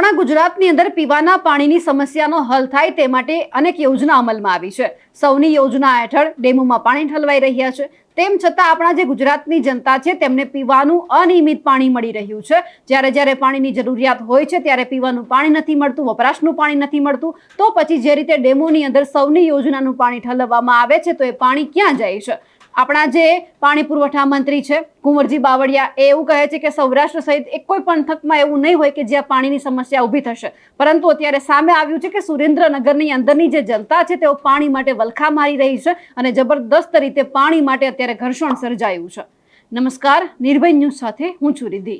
આપણા ગુજરાતની અંદર પીવાના પાણીની સમસ્યાનો હલ થાય તે માટે અનેક યોજના અમલમાં આવી છે. સૌની યોજના હેઠળ ડેમોમાં પાણી ઠલવાઈ રહ્યા છે. તેમ છતાં આપણા જે ગુજરાતની જનતા છે, તેમને પીવાનું અનિયમિત પાણી મળી રહ્યું છે. જ્યારે જ્યારે પાણીની જરૂરિયાત હોય છે, ત્યારે પીવાનું પાણી નથી મળતું, વપરાશનું પાણી નથી મળતું. તો પછી જે રીતે ડેમોની અંદર સૌની યોજનાનું પાણી ઠલવવામાં આવે છે, તો એ પાણી ક્યાં જાય છે? આપણા જે પાણી પુરવઠા મંત્રી છે, કુંવરજી બાવળિયા, એ એવું કહે છે કે સૌરાષ્ટ્ર સહિત એક કોઈ પંથકમાં એવું નહીં હોય કે જ્યાં પાણીની સમસ્યા ઊભી થશે. પરંતુ અત્યારે સામે આવ્યું છે કે સુરેન્દ્રનગરની અંદરની જે જનતા છે, તેઓ પાણી માટે વલખા મારી રહી છે અને જબરદસ્ત રીતે પાણી માટે અત્યારે ઘર્ષણ સર્જાયું છે. નમસ્કાર, નિર્ભય ન્યૂઝ સાથે હું છું રિધિ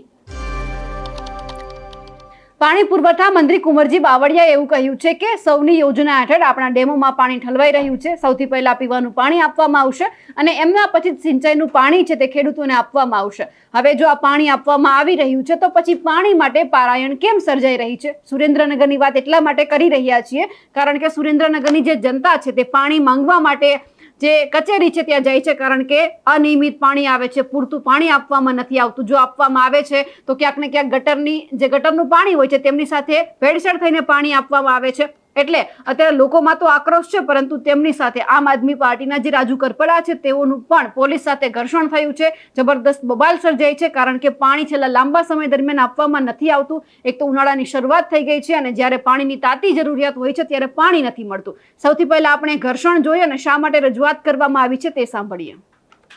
પાણી પુરવઠા મંત્રી કુંવરજી બાવળિયાએ એવું કહ્યું છે કે સૌની યોજના હેઠળ આપણા ડેમોમાં પાણી ઠલવાઈ રહ્યું છે. સૌથી પહેલા પીવાનું પાણી આપવામાં આવશે અને એમના પછી સિંચાઈનું પાણી છે તે ખેડૂતોને આપવામાં આવશે. હવે જો આ પાણી આપવામાં આવી રહ્યું છે તો પછી પાણી માટે પારાયણ કેમ સર્જાઈ રહી છે? સુરેન્દ્રનગરની વાત એટલા માટે કરી રહ્યા છીએ કારણ કે સુરેન્દ્રનગરની જે જનતા છે તે પાણી માંગવા માટે જે કચેરી છે ત્યાં જાય છે કારણ કે અનિયમિત પાણી આવે છે, પૂરતું પાણી આપવામાં નથી આવતું. જો આપવામાં આવે છે, તો ક્યાંક ને ક્યાંક ગટરની જે ગટરનું પાણી હોય છે, તેમની સાથે ભેળસેળ થઈને પાણી આપવામાં આવે છે. એટલે અત્યારે લોકોમાં તો આક્રોશ છે પરંતુ તેમની સાથે આમ આદમી પાર્ટીના જે રાજુ કરપડા છે તેઓનું પણ પોલીસ સાથે ઘર્ષણ થયું છે. જબરદસ્ત બબાલ સર્જાઈ છે કારણ કે પાણી છેલ્લા લાંબા સમય દરમિયાન આપવામાં નથી આવતું. એક તો ઉનાળાની શરૂઆત થઈ ગઈ છે અને જ્યારે પાણીની તાતી જરૂરિયાત હોય છે ત્યારે પાણી નથી મળતું. સૌથી પહેલા આપણે ઘર્ષણ જોઈએ અને શા માટે રજૂઆત કરવામાં આવી છે તે સાંભળીએ.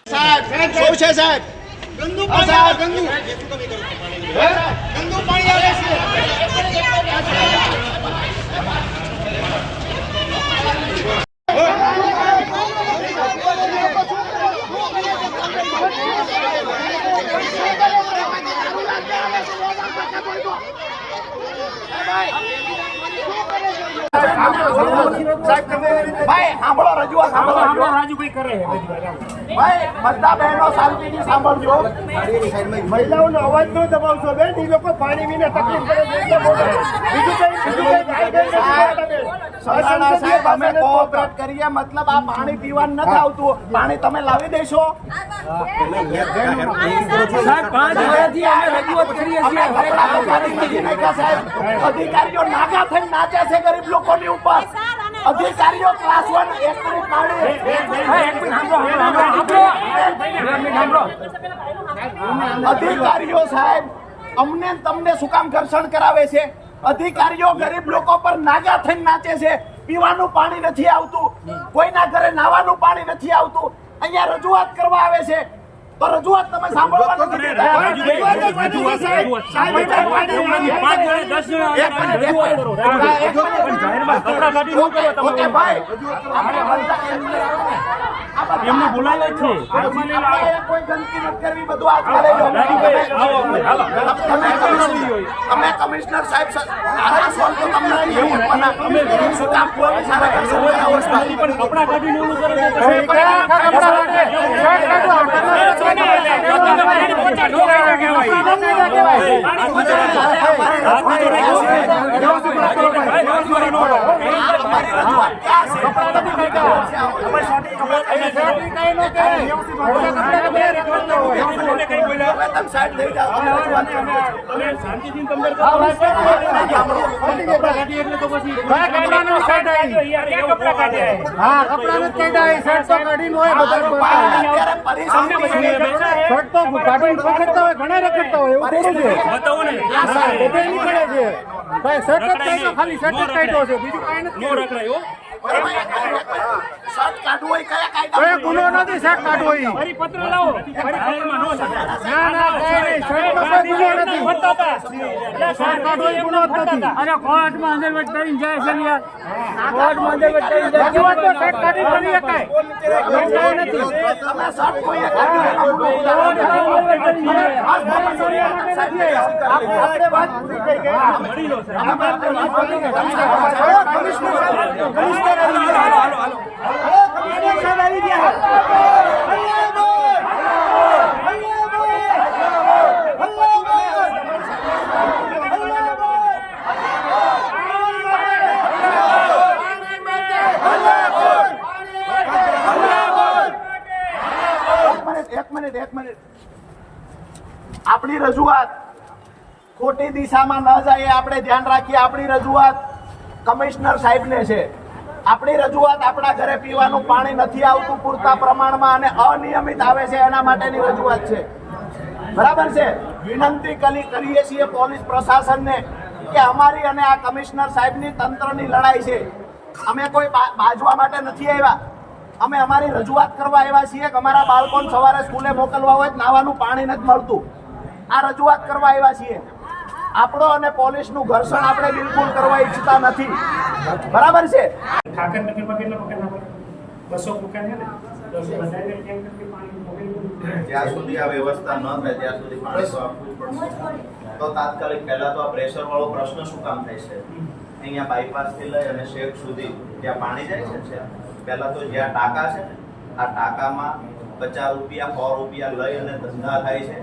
સાહેબ શું છે સાહેબ? ગંદુ પાણી આવે ગંદુ ભાઈ સાંભળો રજૂઆત સાંભળો રાજુભાઈ કરે. ભાઈ બધા બહેનો શાંતિથી સાંભળજો. મહિલાઓનો અવાજ નો દબાવશો બેન એ લોકો પાણી વિના તકલીફ પડે. બીજું કઈ બીજું કઈ સાહેબ અમે કોઓપરેટ કરીએ મતલબ આ પાણી પીવાનું નથી આવતું. પાણી તમે લાવી દેશો. અધિકારીઓ નાગા થઈ નાચે છે ગરીબ લોકોની ઉપર. અધિકારીઓ ક્લાસ વન એક મિનિટ પાણી અધિકારીઓ સાહેબ અમને તમને શું કામ ઘર્ષણ કરાવે છે અધિકારીઓ ગરીબ લોકો પર નાગા થઈને નાચે છે પીવાનું પાણી નથી આવતું કોઈના ઘરે નાવાનું પાણી નથી આવતું અહીંયા રજૂઆત કરવા આવે છે તો રજૂઆત તમે સાંભળવા નથી ભાઈ આપણે એમને બોલાવે છે કોઈ ગંદકી નથી કરવી બધું. તમે કમિશનર- સાહેબ? કપડા ઘણા રખડતા હોય એવું થોડું છે. ભાઈ જ કાઢ્યો ખાલી જ કાઢ્યો છે. બીજું કાંઈ નથી શર્ટ કોઈ ગુનો નથી શર્ટ કાઢવો ઈ. ના ના કઈ નહીં શર્ટમાં ગુનો નથી શર્ટ ગુનો નથી અરે કોર્ટમાં અંદરવટ કરીને જાય છે યાર કોર્ટમાં અંદરવટ કરીને જાય છે. તો શર્ટ કાઢી કરી શકાય નથી તમે શર્ટ ઉઠાવો. આપણે વાત થઈ ગઈ એક મિનિટ એક મિનિટ એક મિનિટ આપણી રજૂઆત ખોટી દિશામાં ન જાય આપણે ધ્યાન રાખીએ. આપણી રજૂઆત કમિશનર સાહેબને છે. આપણી રજૂઆત આપણા ઘરે પીવાનું પાણી નથી આવતું પૂરતા પ્રમાણમાં અને અનિયમિત આવે છે એના માટેની રજૂઆત છે. બરાબર છે? વિનંતી કરી કરીએ છીએ પોલીસ પ્રશાસનને કે અમારી અને આ કમિશનર સાહેબની તંત્રની લડાઈ છે. અમે કોઈ બાજવા માટે નથી આવ્યા. અમે અમારી રજૂઆત કરવા આવ્યા છીએ કે અમારા બાળકોને સવારે સ્કૂલે મોકલવા હોય નાવાનું પાણી નથી મળતું. આ રજૂઆત કરવા આવ્યા છીએ. આપણો અને પોલીસનું ઘર્ષણ આપણે બિલકુલ કરવા ઈચ્છતા નથી. બરાબર છે? ઠાકર નગરમાં કેટલા મકાન આવે? બસો મકાન છે ને? જ્યાં સુધી આ વ્યવસ્થા ન થાય ત્યાં સુધી પાણી તો આપવું પડશે. તો તાત્કાલિક પહેલા તો આ પ્રેશર વાળો પ્રશ્ન શું કામ થાય છે? અહીંયા બાયપાસથી લઈ અને શેખ સુધી ત્યાં પાણી જાય છે પહેલા તો જ્યાં ટાંકા છે ને આ ટાંકામાં પચાસ રૂપિયા સો રૂપિયા લઈ અને ધંધા થાય છે.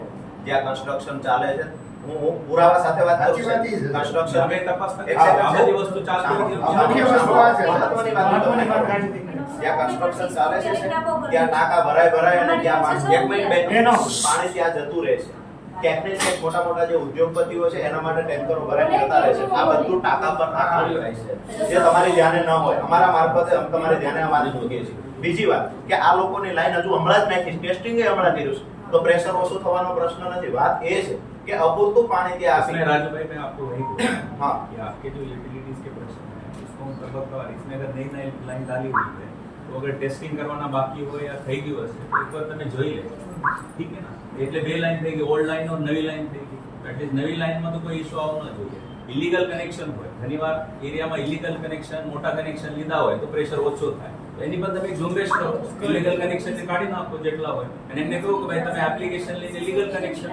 જ્યાં કન્સ્ટ્રક્શન ચાલે છે પુરાવા સાથે વાત કરું છું. કન્સ્ટ્રક્શન અમે તપાસ એક આ વસ્તુ ચાલતી હોય છે. વસ્તુ આ છે. મહત્વની વાત મહત્વની વાત કાઢી દીધી. કન્સ્ટ્રક્શન ચાલે છે ત્યાં ટાંકા ભરાય ભરાય અને ત્યાં પાણી- એક મિનિટ બેન. પાણી ત્યાં જતું રહે છે. ક્યાંક મોટા મોટા જે ઉદ્યોગપતિઓ છે એના માટે ટેન્કરો ભરાઈને જતા રહે છે. આ બધું ટાંકા પર છે. જે તમારી ધ્યાને ન હોય. અમારા મારફતે અમે તમારે ધ્યાને અમારી જોઈએ છીએ. બીજી વાત કે આ લોકોની લાઈન હજુ હમણાં જ નાખી ટેસ્ટિંગ હમણાં કર્યું છે. તો પ્રેશર ઓછું થવાનો પ્રશ્ન નથી. વાત એ છે કે અપૂરતું પાણી ત્યાં इसमें આપી राजू भाई मैं आपको वही बोल हाँ। कि आपके जो यूटिलिटीज के प्रश्न है उसको हम तबक्कावार इसमें अगर नई नई लाइन डाली हुई है तो अगर ટેસ્ટિંગ કરવાના બાકી હોય યા થઈ ગયું હશે તો એકવાર તમે જોઈ લે ઠીક છે ને એટલે બે લાઈન થઈ ગઈ ઓલ્ડ લાઈન ઓર નવી લાઈન થઈ ગઈ એટલીસ્ટ નવી લાઈનમાં તો કોઈ ઇશ્યુ આવવો ન જોઈએ ઇલીગલ કનેક્શન હોય ઘણીવાર એરિયામાં ઇલીગલ કનેક્શન મોટા કનેક્શન લીધા હોય તો પ્રેશર ઓછો થાય તો એની પર તમે એક ઝુંબેશ કરો ઇલીગલ કનેક્શન કાઢી નાખો જેટલા હોય અને એમને કહો કે ભાઈ તમે એપ્લિકેશન લઈને લીગલ કનેક્શન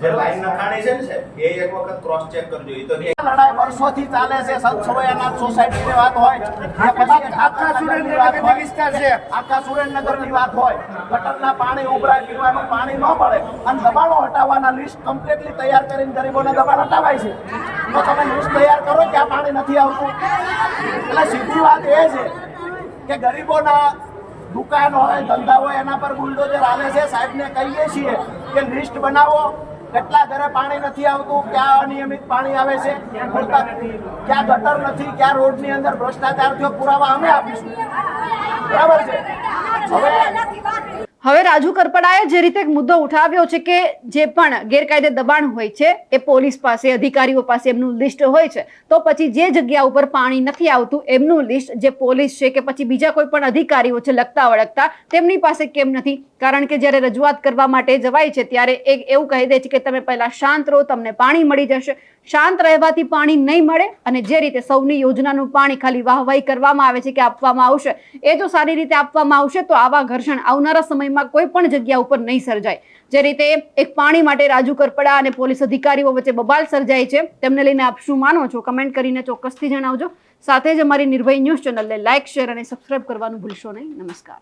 જે લાઈન નખાણી છે ને એ એક વખત ક્રોસ ચેક કરજો. એ તો લડાઈ વર્ષોથી ચાલે છે સંત સવૈયાનાથ સોસાયટીની વાત હોય કે પછી આખા સુરેન્દ્રનગરની વિસ્તાર છે. આખા સુરેન્દ્રનગરની વાત હોય. ગટરના પાણી ઉભરા પીવાનું પાણી ન મળે. અને દબાણો હટાવવાના લિસ્ટ કમ્પ્લીટલી તૈયાર કરીને ગરીબોને દબાણ હટાવાય છે. તો તમે લિસ્ટ તૈયાર કરો ક્યાં પાણી નથી આવતું. એટલે સીધી વાત એ છે કે ગરીબોના દુકાન હોય ધંધા હોય એના પર બુલડોઝર આવે છે. સાહેબને કહીએ છીએ કે લિસ્ટ બનાવો. કેટલા ઘરે પાણી નથી આવતું, ક્યાં અનિયમિત પાણી આવે છે, ક્યાં ગટર નથી, ક્યાં રોડની અંદર ભ્રષ્ટાચાર થયો, પુરાવા અમે આપીશું. બરાબર છે? હવે હવે રાજુ કરપડાએ જે રીતે એક મુદ્દો ઉઠાવ્યો છે કે જે પણ ગેરકાયદે દબાણ હોય છે, એ પોલીસ પાસે, અધિકારીઓ પાસે એમનું લિસ્ટ હોય છે, તો પછી જે જગ્યા ઉપર પાણી નથી આવતું એમનું લિસ્ટ જે પોલીસ છે કે પછી બીજા કોઈ પણ અધિકારીઓ છે લગતા વળગતા, તેમની પાસે કેમ નથી? કારણ કે જ્યારે રજૂઆત કરવા માટે જવાય છે, ત્યારે એક એવું કહી દે છે કે તમે પહેલા શાંત રહો, તમને પાણી મળી જશે. શાંત રહેવાથી પાણી નહીં મળે અને જે રીતે સૌની યોજનાનું પાણી ખાલી વાહવાહી કરવામાં આવે છે કે આપવામાં આવશે, એ જો સારી રીતે આપવામાં આવશે, તો આવા ઘર્ષણ આવનારા સમયમાં કોઈ પણ જગ્યા ઉપર નહીં સર્જાય. જે રીતે એક પાણી માટે રાજુ કરપડા અને પોલીસ અધિકારીઓ વચ્ચે બબાલ સર્જાય છે, તેમને લઈને આપ શું માનો છો? કમેન્ટ કરીને ચોક્કસથી જણાવજો. સાથે જ અમારી નિર્ભય ન્યૂઝ ચેનલને લાઇક શેર અને સબસ્ક્રાઇબ કરવાનું ભૂલશો નહીં. નમસ્કાર.